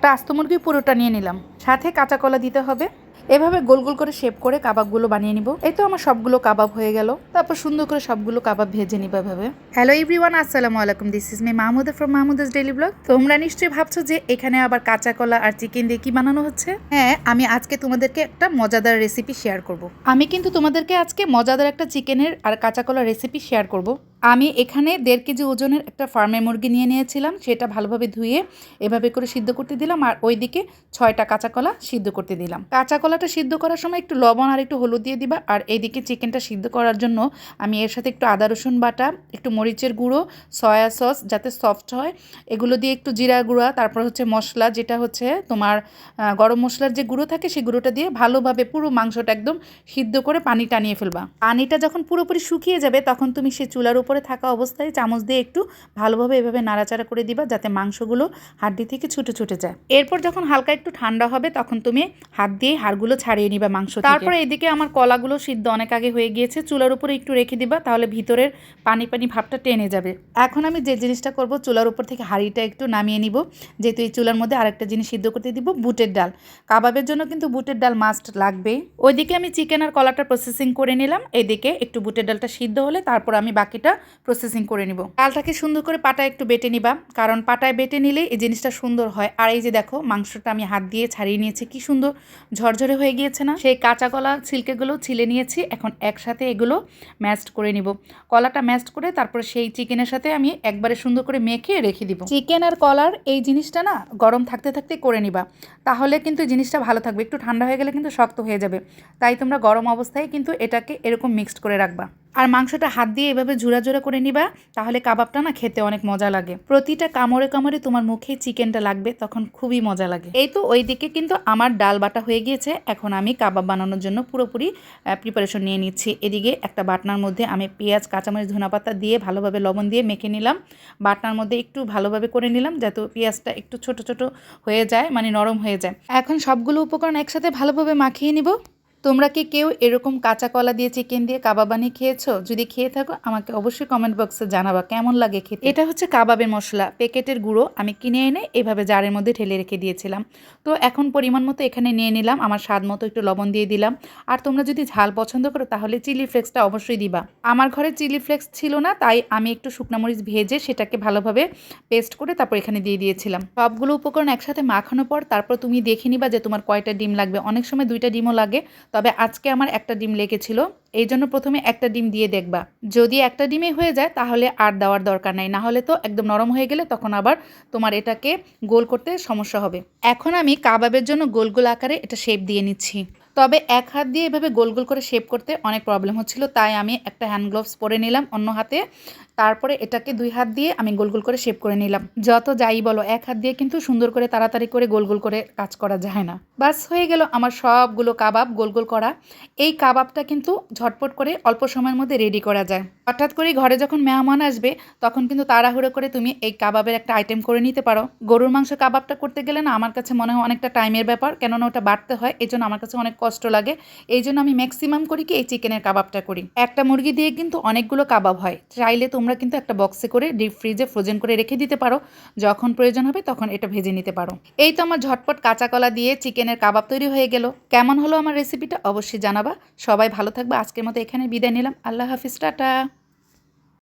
একটা আস্ত মুরগি পুরোটা নিয়ে নিলাম। সাথে কাঁচা কলা দিতে হবে। এভাবে গোল গোল করে শেপ করে কাবাবগুলো বানিয়ে নিব। এই তো আমার সবগুলো কাবাব হয়ে গেল। তারপর সুন্দর করে সবগুলো কাবাব ভেজে নিব এভাবে। হ্যালো এভরিওয়ান আসসালামু আলাইকুম। This is me Mahmuda from Mahmuda's daily blog তোমরা নিশ্চয়ই ভাবছ যে এখানে আবার কাঁচা কলা আর চিকেন দিয়ে কি বানানো হচ্ছে? হ্যাঁ আমি আজকে তোমাদেরকে একটা মজাদার রেসিপি শেয়ার করব। আমি কিন্তু তোমাদেরকে আজকে মজাদার একটা চিকেনের আর কাঁচা কলা রেসিপি শেয়ার করব। আমি এখানে দেড় কেজি ওজনের একটা ফার্মের মুরগি নিয়ে নিয়েছিলাম, সেটা ভালোভাবে ধুয়ে এভাবে করে সিদ্ধ করতে দিলাম আর ওইদিকে ছয়টা কাঁচা কলা সিদ্ধ করতে দিলাম। কাঁচা কলাটা সিদ্ধ করার সময় একটু লবণ আর একটু হলুদ দিয়ে দিবা আর এইদিকে চিকেনটা সিদ্ধ করার জন্য আমি এর সাথে একটু আদা, রসুন বাটা, একটু মরিচের গুঁড়ো, সয়া সস যাতে সফট হয়, এগুলো দিয়ে একটু জিরা গুঁড়া, তারপর হচ্ছে মশলা যেটা হচ্ছে তোমার গরম মশলার যে গুঁড়ো থাকে সেই গুঁড়োটা দিয়ে ভালোভাবে পুরো মাংসটা একদম সিদ্ধ করে পানি টানিয়ে ফেলবা। পানিটা যখন পুরোপুরি শুকিয়ে যাবে তখন তুমি সে চুলার উপরে থাকা অবস্থায় চামচ দিয়ে একটু ভালোভাবে এভাবে নাড়াচাড়া করে দিবা যাতে মাংসগুলো হাড্ডি থেকে ছুটে ছুটে যায়। এরপর যখন হালকা একটু ঠান্ডা হবে তখন তুমি হাত দিয়ে হাড়গুলো ছাড়িয়ে নিবা মাংস তারপরে এদিকে আমার কলাগুলো সিদ্ধ অনেক আগে হয়ে গিয়েছে চুলার উপরে একটু রেখে দিবা তাহলে ভিতরের পানি পানি ভাবটা টেনে যাবে। এখন আমি যে জিনিসটা করব চুলার উপর থেকে হাঁড়িটা একটু নামিয়ে নিব যেহেতু এই চুলার মধ্যে আরেকটা জিনিস সিদ্ধ করতে দিব বুটের ডাল। কাবাবের জন্য কিন্তু বুটের ডাল মাস্ট লাগবে। ওইদিকে আমি চিকেন আর কলাটা প্রসেসিং করে নিলাম এদিকে একটু বুটের ডালটা সিদ্ধ হলে তারপর আমি বাকিটা প্রসেসিং করে নিব। ডালটাকে সুন্দর করে পাটায় একটু বেটে নিবা, কারণ পাটায় বেটে নিলে এই জিনিসটা সুন্দর হয়। আর এই যে দেখো, মাংসটা আমি হাত দিয়ে ছাড়িয়ে নিয়েছি, কি সুন্দর ঝরঝরে হয়ে গিয়েছে না? সেই কাঁচা কলা ছিলকেগুলো ছিলে নিয়েছি, এখন একসাথে এগুলো ম্যাস্ট করে নিব। কলাটা ম্যাস্ট করে তারপর সেই চিকেনের সাথে আমি একবারে সুন্দর করে মেখে রেখে দিব। চিকেন আর কলার এই জিনিসটা না গরম থাকতে থাকতে করে নিবা। তাহলে কিন্তু জিনিসটা ভালো থাকবে, একটু ঠান্ডা হয়ে গেলে কিন্তু শক্ত হয়ে যাবে। তাই তোমরা গরম অবস্থায় কিন্তু এটাকে এরকম মিক্সড করে রাখবা। আর মাংসটা হাত দিয়ে এভাবে ঝুরা ঝুরা করে নিবা, তাহলে কাবাবটা না খেতে অনেক মজা লাগে। প্রতিটা কামড়ে কামড়ে তোমার মুখে চিকেনটা লাগবে, তখন খুবই মজা লাগে। এই তো ওই দিকে কিন্তু আমার ডাল বাটা হয়ে গিয়েছে, এখন আমি কাবাব বানানোর জন্য পুরোপুরি প্রিপারেশন নিয়ে নিচ্ছি। এদিকে একটা বাটনার মধ্যে আমি পেঁয়াজ, কাঁচামরিচ, ধনেপাতা দিয়ে ভালোভাবে লবণ দিয়ে মেখে নিলাম। বাটনার মধ্যে একটু ভালোভাবে করে নিলাম, যাতে পেঁয়াজটা একটু ছোট ছোট হয়ে যায় মানে নরম হয়ে যায়। এখন সবগুলো উপকরণ একসাথে ভালোভাবে মাখিয়ে নিব। তোমরা কি কেউ এরকম কাঁচা কলা দিয়ে চিকেন দিয়ে কাবাব বানিয়ে খেয়েছো? যদি খেয়ে থাকো, আমাকে অবশ্যই কমেন্ট বক্সে জানাবা, কেমন লাগে খেতে? এটা হচ্ছে কাবাবের মশলা। প্যাকেটের গুঁড়ো আমি কিনে এনে এভাবে জারের মধ্যে ঢেলে রেখে দিয়েছিলাম। তো এখন পরিমাণ মতো এখানে নিয়ে নিলাম, আমার স্বাদ মতো একটু লবণ দিয়ে দিলাম। আর তোমরা যদি ঝাল পছন্দ করো, তাহলে চিলি ফ্লেক্সটা অবশ্যই দিবা। আমার ঘরে চিলি ফ্লেক্স ছিল না, তাই আমি একটু শুকনো মরিচ ভেজে সেটাকে ভালোভাবে পেস্ট করে তারপর এখানে দিয়ে দিয়েছিলাম। সবগুলো উপকরণ একসাথে মাখানোর পর তারপর তুমি দেখে নিবা যে তোমার কয়টা ডিম লাগবে। অনেক সময় দুইটা ডিমও লাগে। তবে আজকে আমার একটা ডিম লেগেছিল, এই জন্য প্রথমে একটা ডিম দিয়ে দেখবা। যদি একটা ডিমে হয়ে যায়, তাহলে আর দেওয়ার দরকার নাই। না হলে তো একদম নরম হয়ে গেলে তখন আবার তোমার এটাকে গোল করতে সমস্যা হবে। এখন আমি কাবাবের জন্য গোল গোল আকারে এটা শেপ দিয়ে নিচ্ছি। তবে এক হাত দিয়ে এভাবে গোল গোল করে শেপ করতে অনেক প্রবলেম হচ্ছিল। তাই আমি একটা হ্যান্ড গ্লোভস পরে নিলাম অন্য হাতে। তারপরে এটাকে দুই হাত দিয়ে আমি গোল গোল করে শেপ করে নিলাম। যত যাই বলো, এক হাত দিয়ে কিন্তু সুন্দর করে তাড়াতাড়ি করে গোল গোল করে কাজ করা যায় না। বাস হয়ে গেল আমার সবগুলো কাবাব গোল গোল করা। এই কাবাবটা কিন্তু ঝটপট করে অল্প সময়ের মধ্যে রেডি করা যায়। হঠাৎ করে ঘরে যখন মেহমান আসবে, তখন কিন্তু তাড়াহুড়ো করে তুমি এই কাবাবের একটা আইটেম করে নিতে পারো। গরুর মাংস কাবাবটা করতে গেলে না, আমার কাছে মনে হয় অনেকটা টাইমের ব্যাপার, কেননা ওটা বাড়তে হয় এই জন্য আমার কাছে অনেক কষ্ট লাগে। এই জন্য আমি ম্যাক্সিমাম করি কি, এই চিকেনের কাবাবটা করি। একটা মুরগি দিয়ে কিন্তু অনেকগুলো কাবাব হয়। চাইলে তোমরা কিন্তু একটা বক্সে করে ডিপ ফ্রিজে ফ্রোজেন করে রেখে দিতে পারো। যখন প্রয়োজন হবে তখন এটা ভেজে নিতে পারো। এই তো আমার ঝটপট কাঁচা কলা দিয়ে চিকেনের কাবাব তৈরি হয়ে গেল। কেমন হলো আমার রেসিপিটা অবশ্যই জানাবা। সবাই ভালো থাকবে। আজকের মতো এখানে বিদায় নিলাম। আল্লাহ হাফিজ, টাটা।